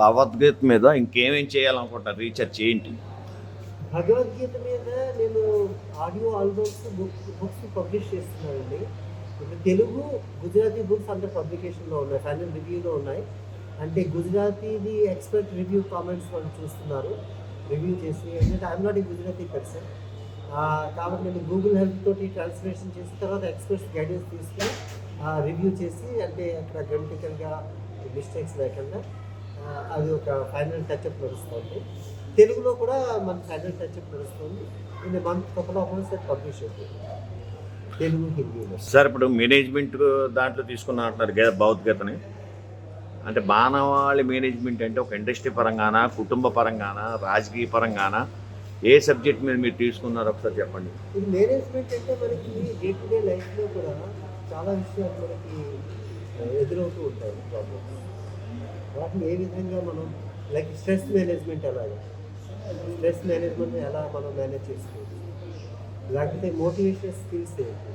భగవద్గీత మీద ఇంకేమేం చేయాలనుకుంటారు? రీసెర్చ్ ఏంటి భగవద్గీత మీద నేను audio albums books books publish చేస్తున్నానండి. ఇప్పుడు తెలుగు గుజరాతీ బుక్స్ అండర్ పబ్లికేషన్లో ఉన్నాయి ఫైనల్ రివ్యూలో ఉన్నాయి. అంటే గుజరాతీది ఎక్స్పర్ట్ రివ్యూ కామెంట్స్ వాళ్ళు చూస్తున్నారు. రివ్యూ చేసి ఎందుకంటే ఐఎమ్ నాట్ ఈ గుజరాతీ పర్సన్ కాబట్టి నేను గూగుల్ హెల్ప్ తోటి ట్రాన్స్లేషన్ చేసిన తర్వాత ఎక్స్పర్ట్స్ గైడెన్స్ తీసుకుని రివ్యూ చేసి అంటే అక్కడ గ్రామటికల్గా మిస్టేక్స్ లేకుండా అది ఒక ఫైనల్ టచ్అప్ నడుస్తుంది. తెలుగులో కూడా మన ఫైనల్ టచ్అప్ నడుస్తుంది. In month couple of months అది పబ్లిష్ అవుతుంది. తెలుగు హిందీలో సార్ ఇప్పుడు మేనేజ్మెంట్ దాంట్లో తీసుకున్నా అంటున్నారు గీత భగవద్గీతని అంటే మానవాళి మేనేజ్మెంట్ అంటే ఒక ఇండస్ట్రీ పరంగానా కుటుంబ పరంగానా రాజకీయ పరంగానా? ఏ సబ్జెక్ట్ మీద మీరు తీసుకున్నారో ఒకసారి చెప్పండి. ఇది మేనేజ్మెంట్ అంటే మనకి డే టు డే లైఫ్లో కూడా చాలా విషయాలు మనకి ఎదురవుతూ ఉంటాయి ప్రాబ్లమ్స్ వాటిని ఏ విధంగా మనం లైక్ స్ట్రెస్ మేనేజ్మెంట్ ఎలాగా స్ట్రెస్ మేనేజ్మెంట్ ఎలా మనం మేనేజ్ చేసుకోవచ్చు? లేకపోతే మోటివేషన్ స్కిల్స్ ఏంటి?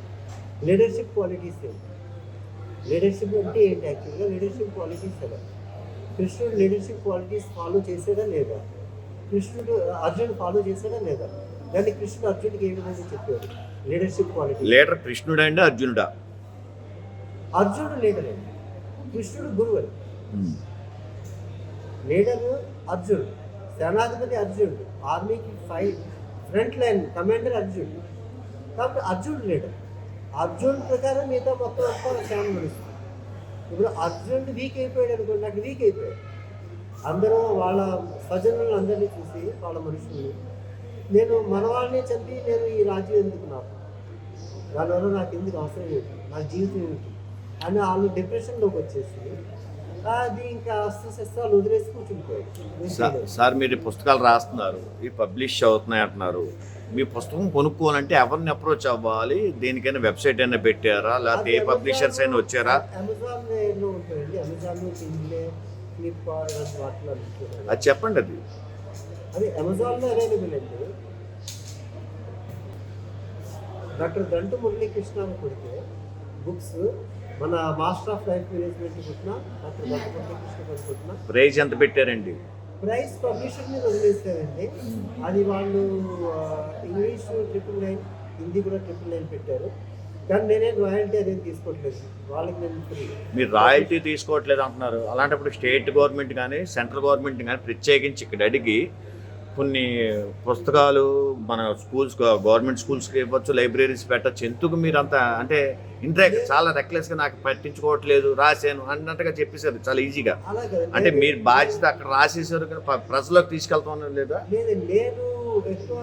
లీడర్షిప్ క్వాలిటీస్ ఏంటి? లీడర్షిప్ అంటే ఏంటి యాక్చువల్గా లీడర్షిప్ క్వాలిటీస్ ఎలా? కృష్ణుడు లీడర్షిప్ క్వాలిటీస్ ఫాలో చేసాడా లేదా? కృష్ణుడు అర్జున్ ఫాలో చేసాడా లేదా? దాన్ని కృష్ణుడు అర్జునుడికి ఏ విధంగా చెప్పాడు? లీడర్షిప్ క్వాలిటీ లీడర్ కృష్ణుడా అండి అర్జునుడా? అర్జునుడు లీడర్ అండి కృష్ణుడు గురువు లీడర్ అర్జునుడు సేనాధిపతి అర్జునుడు ఆర్మీకి ఫైవ్ ఫ్రంట్ లైన్ కమాండర్ అర్జునుడు కాబట్టి అర్జునుడు లీడర్. అర్జున్ ప్రకారం మిగతా మొత్తం అంతా సేన నడుస్తుంది. ఇప్పుడు అర్జునుడు వీక్ అయిపోయాడు అనుకోండి నాకు వీక్ అయిపోయాడు. అందరూ వాళ్ళ స్వజనులను అందరినీ చూసి వాళ్ళ మనుషుల్ని నేను మనవాళ్ళని చంపి నేను ఈ రాజ్యం ఎందుకు నాకు? దానివల్ల నాకు ఎందుకు అవసరం ఏంటి నా జీవితం ఏంటి? అని వాళ్ళు డిప్రెషన్లోకి వచ్చేసి అది ఇంకా అస్త్రశస్త్రాలు వదిలేసి కూర్చుండిపోయాడు సార్ మీరు పుస్తకాలు రాస్తున్నారు. ఈ పబ్లిష్ అవుతున్నాయి అంటున్నారు. మీ పుస్తకం కొనుక్కోవాలంటే ఎవరిని అప్రోచ్ అవ్వాలి? దేనికైనా వెబ్సైట్ అయినా పెట్టారా? లేకపోతే ఏ పబ్లిషర్స్ అయినా వచ్చారా? ఉంటాయండి. ఫ్లిప్కార్ట్ వాటిలో. అది చెప్పండి అది. అది అమెజాన్లో అవైలబుల్ అండి. డాక్టర్ దంటు మురళీకృష్ణ కొడితే బుక్స్ మన master of life management doctor కొట్టిన ప్రైజ్ ఎంత పెట్టారండి? ప్రైస్ పబ్లిషర్ మీద వదిలేస్తారండి అది వాళ్ళు ఇంగ్లీష్ ట్రిపుల్ నైన్ హిందీ కూడా ట్రిపుల్ నైన్ పెట్టారు. కానీ నేనేం రాయల్టీ అనేది తీసుకోవట్లేదు. వాళ్ళకి నేను ఫ్రీ. మీరు రాయల్టీ తీసుకోవట్లేదు అంటున్నారు. అలాంటప్పుడు స్టేట్ గవర్నమెంట్ కానీ సెంట్రల్ గవర్నమెంట్ కానీ ప్రత్యేకించి ఇక్కడ అడిగి కొన్ని పుస్తకాలు మన స్కూల్స్ గవర్నమెంట్ స్కూల్స్కి ఇవ్వచ్చు లైబ్రరీస్ పెట్టచ్చు. ఎందుకు మీరు అంత అంటే ఇంత చాలా రెక్లెస్గా నాకు పట్టించుకోవట్లేదు రాశాను అన్నట్టుగా చెప్పేశారు. చాలా ఈజీగా అంటే మీరు బాధ్యత అక్కడ రాసేసారు కానీ ప్రజలకు తీసుకెళ్తాం లేదా? లేదు నేను ఎక్కువ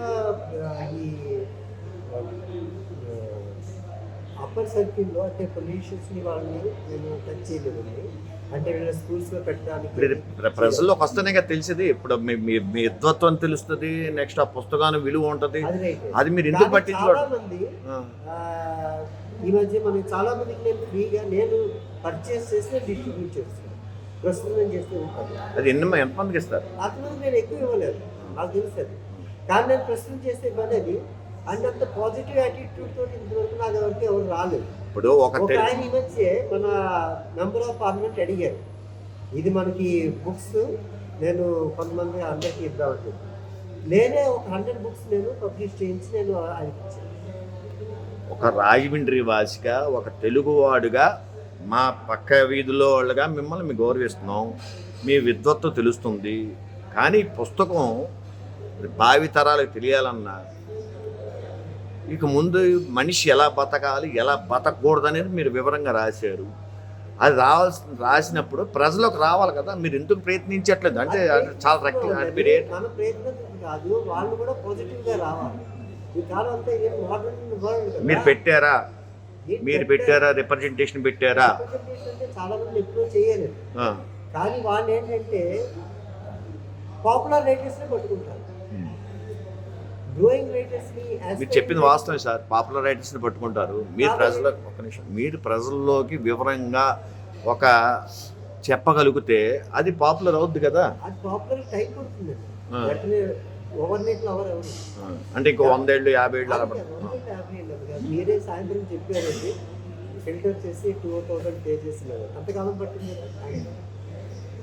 అప్పర్ సర్కిల్లో అంటే పొల్యూషన్స్ని వాళ్ళని నేను టచ్ చేయలేదండి ప్రజల్లోకి వస్తేనే కదా తెలిసింది. ఇప్పుడు మీ మీ- విద్వత్వం తెలుస్తుంది నెక్స్ట్ ఆ పుస్తకాన్ని విలువ ఉంటుంది. అది మీరు ఎందుకు పట్టించుకోవడం ఈ మధ్య మనకి చాలా మందికి నేను ఫ్రీగా నేను పర్చేస్ చేసి డిస్ట్రిబ్యూట్ చేస్తాను. ప్రస్తుతం నేను చేస్తూ ఉంటాను అది ఎన్ని ఎంతమందికి ఇస్తారు? అంతమంది నేను ఎక్కువ ఇవ్వలేదు. నాకు తెలుసు కానీ నేను ప్రస్తుతం చేసే పని అది. అండ్ అంత పాజిటివ్ యాటిట్యూడ్ తోటి ఇంతవరకు నాకు ఎవరికి ఎవరు రాలేదు. ఇప్పుడు ఒక ఆయన మధ్య మన ఆఫ్ పార్లమెంట్ అడిగారు. ఇది మనకి బుక్స్ నేను కొంతమంది అందరికీ ఇద్దామని చెప్పి నేనే ఒక హండ్రెడ్ బుక్స్ నేను పబ్లిష్ చేయించి నేను ఒక రాజమండ్రి వాసిగా ఒక తెలుగువాడుగా మా పక్క వీధిలో వాళ్ళగా మిమ్మల్ని మేము గౌరవిస్తున్నాం. మీ విద్వత్వం తెలుస్తుంది. కానీ పుస్తకం భావి తరాలకు తెలియాలన్నా ఇక ముందు మనిషి ఎలా బతకాలి ఎలా బతకూడదు అనేది మీరు వివరంగా రాశారు. అది రావాల్సి రాసినప్పుడు ప్రజలకు రావాలి కదా మీరు ఎందుకు ప్రయత్నించట్లేదు? అంటే చాలా రక్త అంటే మీరు ఏంటి? మన ప్రయత్నం కాదు వాళ్ళు కూడా రావాలి. ఈ కాలం అంతా మీరు పెట్టారా? మీరు పెట్టారా. రిప్రజెంటేషన్ పెట్టారా? చాలా మంది ఎప్పుడూ చేయలేదు. కానీ వాళ్ళు ఏంటంటే పాపులర్ రైటర్స్ని పట్టుకుంటారు మీరు చెప్పింది వాస్తవం సార్. పాపులర్ రైటర్స్ని పట్టుకుంటారు. మీరు ప్రజల ఒక నిమిషం. మీరు ప్రజల్లోకి వివరంగా ఒక చెప్పగలిగితే అది పాపులర్ అవుద్ది కదా. అంటే ఇంకో వందేళ్ళు యాభై ఏళ్ళు అలా. మీరే సాయంత్రం చెప్పారండి. ఫిల్టర్ చేసి టూ థౌసండ్ పే చేసినారు అంతకాలం పట్టింది.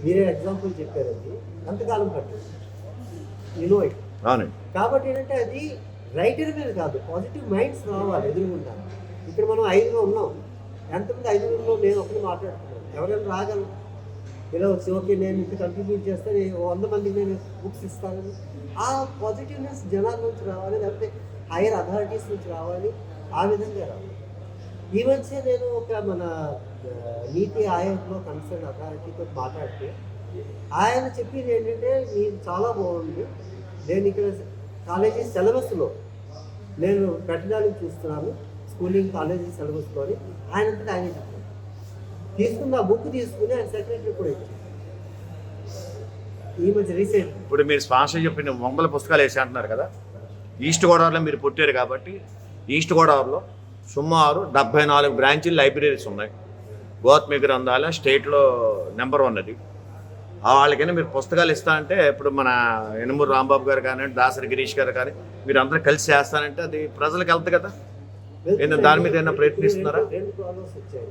మీరే ఎగ్జాంపుల్ చెప్పారండి. ఎంతకాలం పట్టింది. యు నో ఇట్ అవునండి కాబట్టి ఏంటంటే అది రైటర్ మీద కాదు పాజిటివ్ మైండ్స్ రావాలి ఎదురుగుండా. ఇక్కడ మనం ఐదుగా ఉన్నాం. ఎంతమంది ఐదుగురులో నేను ఒకటి మాట్లాడుతున్నాను. ఎవరైనా రాగలరు? ఇలా వచ్చి ఓకే నేను ఇంత కంట్రిబ్యూట్ చేస్తే నేను వంద మందికి నేను బుక్స్ ఇస్తానని ఆ పాజిటివ్నెస్ జనాల నుంచి రావాలి లేకపోతే హైయర్ అథారిటీస్ నుంచి రావాలి ఆ విధంగా రావాలి. ఈ మధ్య నేను ఒక మన నీతి ఆయోగ్లో కన్సర్న్ అథారిటీతో మాట్లాడితే ఆయన చెప్పింది ఏంటంటే మీరు చాలా బాగుంది. నేను ఇక్కడ కాలేజీ సిలబస్లో నేను పెట్టడానికి చూస్తున్నాను స్కూలింగ్ కాలేజీ సిలబస్లోని ఆయన ఆయన తీసుకున్న బుక్ తీసుకుని ఆయన సెక్రటరీ కూడా ఇచ్చాను ఈ మధ్య రీసెంట్. ఇప్పుడు మీరు స్పాన్సర్ చెప్పిన వందల పుస్తకాలు వేసి అంటున్నారు కదా ఈస్ట్ గోదావరిలో మీరు పుట్టారు కాబట్టి ఈస్ట్ గోదావరిలో సుమారు డెబ్బై నాలుగు బ్రాంచీలు లైబ్రరీస్ ఉన్నాయి. గోత్మి గ్రంథాల స్టేట్లో నెంబర్ వన్ అది. వాళ్ళకైనా మీరు పుస్తకాలు ఇస్తానంటే ఇప్పుడు మన యనమూరు రాంబాబు గారు కానీ దాసరి గిరీష్ గారు కానీ మీరు అందరూ కలిసి చేస్తానంటే అది ప్రజలకు వెళ్తుంది కదా? ఏంటో దాని మీద ఏమైనా ప్రయత్నిస్తున్నారా? రెండు- ప్రాబ్లమ్స్ వచ్చాయి.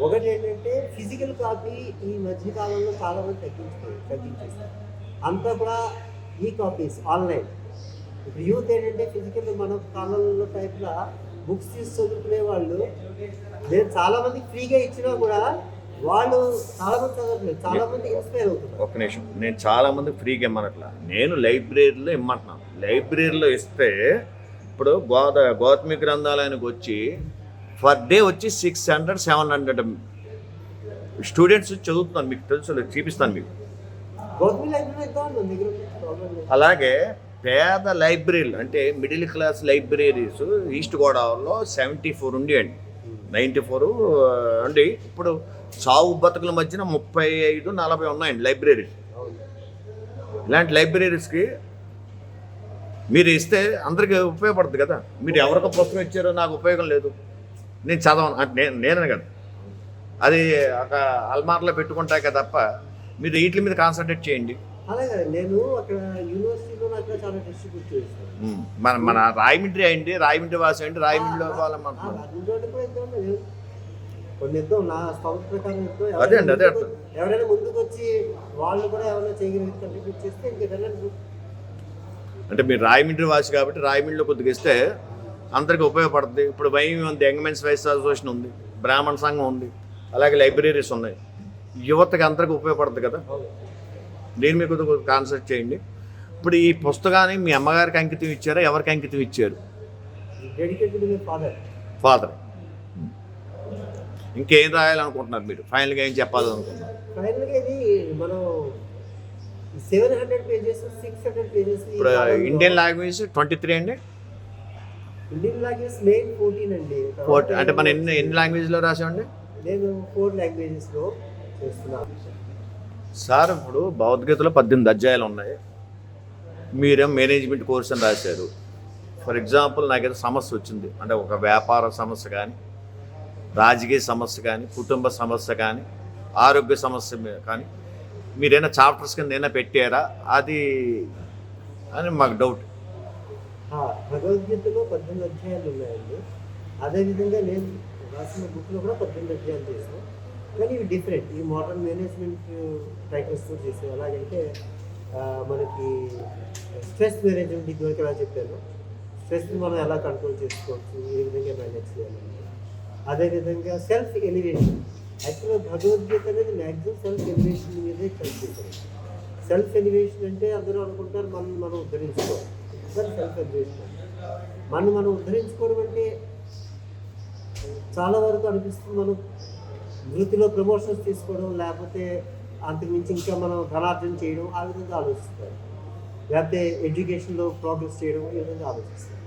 ఒకటి ఏంటంటే ఫిజికల్ కాపీ ఈ మధ్య కాలంలో చాలా మంది తగ్గించుకోరు తగ్గించేస్తారు అంతా కూడా ఈ కాపీస్ ఆన్లైన్ ఇప్పుడు యూత్ ఏంటంటే ఫిజికల్ మన కాలంలో టైప్లో బుక్స్ తీసి చదువుకునే వాళ్ళు నేను చాలా మందికి ఫ్రీగా ఇచ్చినా కూడా వాళ్ళు చాలా మంది చదవట్లేదు. చాలా మంది ఇన్స్పైర్ అవుతున్నారు. ఒక్క నిమిషం. నేను చాలా మంది ఫ్రీగా ఇమ్మనట్లా నేను లైబ్రరీలో ఇమ్మంటున్నాను. లైబ్రరీలో ఇస్తే ఇప్పుడు గోద గౌతమి గ్రంథాలయానికి వచ్చి పర్ డే వచ్చి six hundred seven hundred students చదువుతున్నాను. మీకు తెలుసు చూపిస్తాను మీకు. అలాగే పేద లైబ్రరీలు అంటే మిడిల్ క్లాస్ లైబ్రరీస్ ఈస్ట్ గోదావరిలో సెవెంటీ ఫోర్ ఉండి అండి నైంటీ ఫోర్ అండి. ఇప్పుడు సాగు బతుకుల మధ్యన ముప్పై ఐదు నలభై ఉన్నాయండి లైబ్రరీస్ ఇలాంటి లైబ్రరీస్కి మీరు ఇస్తే అందరికీ ఉపయోగపడుతుంది కదా మీరు ఎవరికి పుస్తకం ఇచ్చారో నాకు ఉపయోగం లేదు నేను చదవను అంటే నేను నేనే కదా అది ఒక అల్మార్లో పెట్టుకుంటాక తప్ప మీరు వీటి మీద కాన్సన్ట్రేట్ చేయండి అలాగే నేను అక్కడ యూనివర్సిటీలో నాకు చాలా డిస్ట్రిబ్యూట్ చేస్తాను ఉమ్, మన మన రాయమిండ్రి అయింది రాయమిండ్రి వాసి అండి రాయమిండ్రిలో అందులో కూడా ఇద్దాం నేను కొన్ని ఇద్దాం నా ప్రకారం ఇద్దాం అదే అండి, అదే ఎవరైనా ముందుకు- ఎవరైనా ముందుకు వచ్చి వాళ్ళు కూడా ఏమైనా చేయగలిగి కంట్రిబ్యూట్ చేస్తే ఇంకా వెళ్ళండి. అంటే మీరు రాయమిండ్రి వాసి కాబట్టి రాయమిండ్రిలో కొద్దిగా ఇస్తే అందరికీ ఉపయోగపడుతుంది ఇప్పుడు వైఎం ఉంది యంగ్మెన్స్ వైస్ అసోసియేషన్ ఉంది బ్రాహ్మణ సంఘం ఉంది అలాగే లైబ్రరీస్ ఉన్నాయి. యువతకి అందరికీ ఉపయోగపడుతుంది కదా? దీని మీద కొద్దిగా కాన్సెప్ట్ చేయండి. ఇప్పుడు ఈ పుస్తకాన్ని మీ అమ్మగారికి అంకితం ఇచ్చారా? ఎవరికి అంకితం ఇచ్చారు? ఫాదర్ ఫాదర్ ఇంకేం రాయాలనుకుంటున్నారు మీరు? ఫైనల్గా ఏం చెప్పాలనుకుంటున్నారు? ఫైనల్గా ఇది మనం seven hundred pages six hundred pages ఇప్పుడు ఇండియన్ లాంగ్వేజ్ ట్వంటీ త్రీ అండి? ఇండియన్ లాంగ్వేజ్ మెయిన్ ఫోర్టీన్ అండి. ఫోర్ట్ అంటే మన ఎన్ని ఎన్ని లాంగ్వేజ్లో రాసామండి నేను ఫోర్ లాంగ్వేజెస్లో చేస్తున్నాను సార్ ఇప్పుడు భగవద్గీతలో పద్దెనిమిది అధ్యాయాలు ఉన్నాయి. మీరేం మేనేజ్మెంట్ కోర్స్ అని రాశారు. ఫర్ ఎగ్జాంపుల్ నాకేదో సమస్య వచ్చింది. అంటే ఒక వ్యాపార సమస్య కానీ రాజకీయ సమస్య కానీ కుటుంబ సమస్య కానీ ఆరోగ్య సమస్య కానీ మీరైనా చాప్టర్స్ కింద ఏమైనా పెట్టారా? అది అని మాకు డౌట్. భగవద్గీతలో పద్దెనిమిది అధ్యాయాలు ఉన్నాయండి. అదేవిధంగా నేను రాసిన బుక్లో కూడా పద్దెనిమిది అధ్యాయాలు చేసాను కానీ ఇవి డిఫరెంట్. ఈ మోడర్న్ మేనేజ్మెంట్ టైటిల్స్తో చేసాం ఎలాగంటే మనకి స్ట్రెస్ మేనేజ్మెంట్ ఇదివరకు ఎలా చెప్పాను? స్ట్రెస్ని మనం ఎలా కంట్రోల్ చేసుకోవచ్చు? ఏ విధంగా మేనేజ్ చేయాలి అదేవిధంగా సెల్ఫ్ ఎలివేషన్ యాక్చువల్గా భగవద్గీత అనేది మ్యాక్సిమం సెల్ఫ్ ఎలివేషన్ మీదే కలిపేశారు సెల్ఫ్ ఎలివేషన్ అంటే అందరూ అనుకుంటారు మనం మనం ఉద్ధరించుకోవాలి. సెల్ఫ్ ఎలివేషన్ మనం మనం ఉద్ధరించుకోవడం అంటే చాలా వరకు అనిపిస్తుంది మనం వృత్తిలో ప్రమోషన్స్ తీసుకోవడం లేకపోతే అంతకుమించి ఇంకా మనం ధనార్జన చేయడం ఆ విధంగా ఆలోచిస్తారు. లేకపోతే ఎడ్యుకేషన్లో ప్రోగ్రెస్ చేయడం ఈ విధంగా ఆలోచిస్తారు.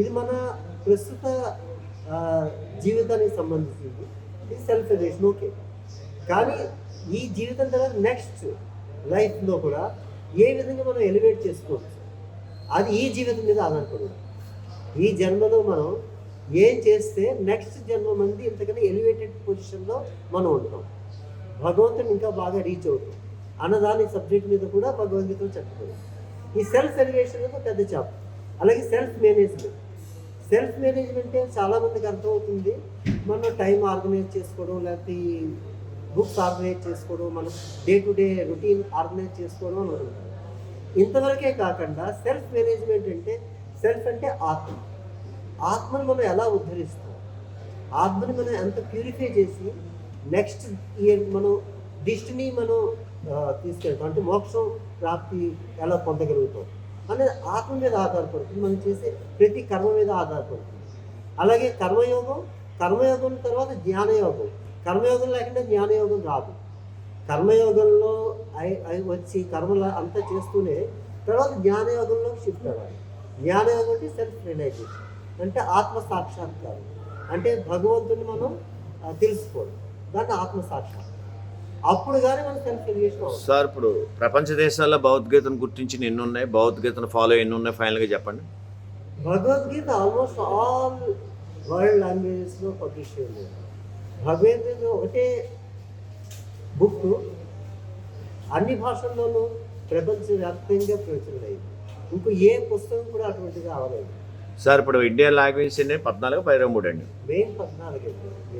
ఇది మన ప్రస్తుత జీవితానికి సంబంధించింది. ఇది సెల్ఫ్ ఎలివేషన్ ఓకే కానీ ఈ జీవితం తర్వాత నెక్స్ట్ లైఫ్లో కూడా ఏ విధంగా మనం ఎలివేట్ చేసుకోవచ్చు? అది ఈ జీవితం మీద ఆధారపడదు ఈ జన్మలో మనం ఏం చేస్తే నెక్స్ట్ జన్మ మంది ఇంతకన్నా ఎలివేటెడ్ పొజిషన్లో మనం ఉంటాం? భగవంతుని ఇంకా బాగా రీచ్ అవుతాం అన్నదాని సబ్జెక్ట్ మీద కూడా భగవద్గీతలు చెప్పబడింది. ఈ సెల్ఫ్ ఎలివేషన్ మీద పెద్ద చాప్ అలాగే సెల్ఫ్ మేనేజ్మెంట్ సెల్ఫ్ మేనేజ్మెంట్ చాలా మందికి అర్థమవుతుంది. మనం టైం ఆర్గనైజ్ చేసుకోవడం లేకపోతే బుక్స్ ఆర్గనైజ్ చేసుకోవడం మనం day to day routine organise చేసుకోవడం అని ఉంటుంది. ఇంతవరకే కాకుండా సెల్ఫ్ మేనేజ్మెంట్ అంటే సెల్ఫ్ అంటే ఆత్మ. ఆత్మను మనం ఎలా ఉద్ధరిస్తాం? ఆత్మని మనం ఎంత ప్యూరిఫై చేసి నెక్స్ట్ ఇయర్ మనం దిష్టిని మనం తీసుకెళ్తాం. అంటే మోక్షం ప్రాప్తి ఎలా పొందగలుగుతాం? అనేది ఆత్మ మీద ఆధారపడుతుంది. మనం చేసే ప్రతి కర్మ మీద ఆధారపడుతుంది. అలాగే కర్మయోగం కర్మయోగం తర్వాత జ్ఞానయోగం. కర్మయోగం లేకుండా జ్ఞానయోగం రాదు. కర్మయోగంలో వచ్చి కర్మలు అంతా చేస్తూనే తర్వాత జ్ఞానయోగంలోకి షిఫ్ట్ అవ్వాలి. జ్ఞానయోగం అంటే సెల్ఫ్ రియలైజేషన్ అంటే ఆత్మ సాక్షాత్కారం. అంటే భగవంతుని మనం తెలుసుకోవడం దాన్ని ఆత్మ సాక్షాత్కారం. అప్పుడు సార్ ఇప్పుడు ప్రపంచ దేశాల్లో భగవద్గీతను గుర్తించి ఎన్ని ఉన్నాయి భగవద్గీతను ఫాలో ఎన్ని ఉన్నాయి ఫైనల్గా చెప్పండి. భగవద్గీత ఆల్మోస్ట్ ఆల్ వరల్డ్ లాంగ్వేజెస్లో పబ్లిష్ అయింది. భగవద్గీత ఒకటే బుక్ అన్ని భాషల్లోనూ ప్రపంచవ్యాప్తంగా ప్రచురణమైంది ఇంకో ఏ పుస్తకం కూడా అటువంటిది అవ్వలేదు సార్ ఇప్పుడు ఇండియా లాంగ్వేజ్ అనే పద్నాలుగు పైరవ మూడు అండి. మెయిన్ పద్నాలుగు.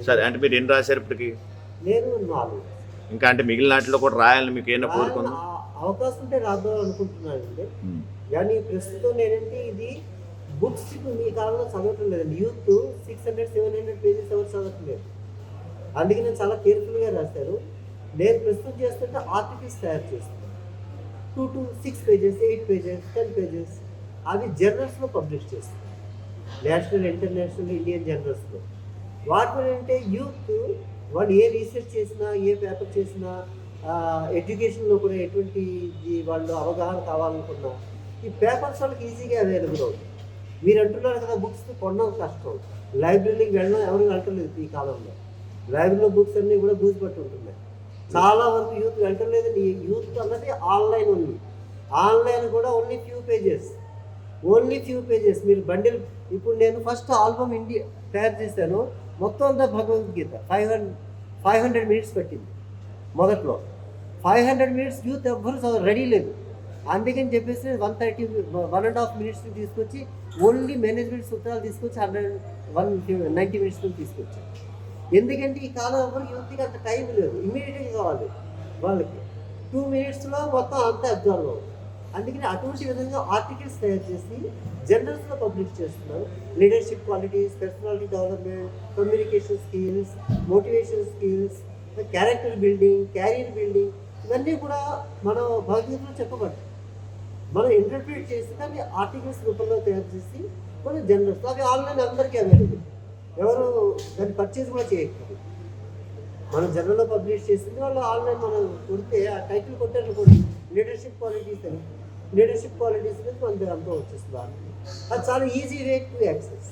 సరే అంటే మీరు ఎన్ని రాశారు ఇప్పటికి? నేను నాలుగు. ఇంకా అంటే మిగిలిన వాటిలో కూడా రాయాలని మీకు ఏమైనా కోరుకుంది? అవకాశం ఉంటే రాద్దాం అనుకుంటున్నానండి. కానీ ప్రస్తుతం నేనంటే ఇది బుక్స్ మీ కాలంలో చదవటం లేదండి. Youth six hundred seven hundred pages ఎవరు చదవటం లేదు అందుకే నేను చాలా కేర్ఫుల్గా రాశాను నేను ప్రస్తుతం చేస్తుంటే ఆర్టికల్స్ తయారు చేస్తున్నాను. Two to six pages eight pages ten pages అవి జర్నల్స్లో పబ్లిష్ చేస్తాను నేషనల్ ఇంటర్నేషనల్ ఇండియన్ జర్నల్స్లో వాటి అంటే యూత్ వాళ్ళు ఏ రీసెర్చ్ చేసినా ఏ పేపర్ చేసినా ఎడ్యుకేషన్లో కూడా ఎటువంటి వాళ్ళు అవగాహన కావాలనుకున్నా ఈ పేపర్స్ వాళ్ళకి ఈజీగా అవైలబుల్ అవుతుంది మీరు అంటున్నారు కదా బుక్స్ కొనడం కష్టం. లైబ్రరీకి వెళ్ళడం ఎవరికి వెళ్ళట్లేదు ఈ కాలంలో. లైబ్రరీలో బుక్స్ అన్నీ కూడా బూజుపట్టి ఉంటున్నాయి. చాలా వరకు యూత్ వెళ్ళట్లేదండి యూత్ అన్నది ఆన్లైన్ ఉంది ఆన్లైన్ కూడా only few pages only few pages మీరు బండిల్ ఇప్పుడు నేను ఫస్ట్ ఆల్బమ్ ఇండియా తయారు చేశాను. మొత్తం అంతా Bhagavad Gita. Five hundred five hundred minutes పెట్టింది. మొదట్లో. ఫైవ్ హండ్రెడ్ మినిట్స్ యూత్ ఎవ్వరు రెడీ లేదు. అందుకని చెప్పేసి one thirty one and half minutes తీసుకొచ్చి ఓన్లీ మేనేజ్మెంట్ సూత్రాలు తీసుకొచ్చి హండ్రెడ్ వన్ నైంటీ మినిట్స్ తీసుకొచ్చాను ఎందుకంటే ఈ కాలం ఎవరు యూత్కి అంత టైం లేదు. ఇమీడియట్గా కావాలి వాళ్ళకి. టూ మినిట్స్లో మొత్తం అంతా అబ్జర్వ్ అవుతుంది. అందుకని అటువంటి విధంగా ఆర్టికల్స్ తయారు చేసి జర్నల్స్లో పబ్లిష్ చేస్తున్నారు. Leadership qualities personality development communication skills motivation skills character building career building ఇవన్నీ కూడా మన భగవద్గీతలో చెప్పబడ్డాయి. మనం ఇంటర్ప్రిట్ చేసి దాన్ని ఆర్టికల్స్ రూపంలో తయారు చేసి మనం జర్నల్స్ అవి ఆన్లైన్ అందరికీ అవైలబుల్. ఎవరు దాన్ని పర్చేజ్ కూడా చేయకపోతే మనం జర్నల్లో పబ్లిష్ చేసింది వాళ్ళు ఆన్లైన్ మనం కొడితే ఆ టైటిల్ కొట్టారనుకోండి లీడర్షిప్ క్వాలిటీస్ అని. లీడర్షిప్ క్వాలిటీస్ అనేది మన అంతా వచ్చేస్తుంది. అది చాలా ఈజీ రేట్ టు యాక్సెస్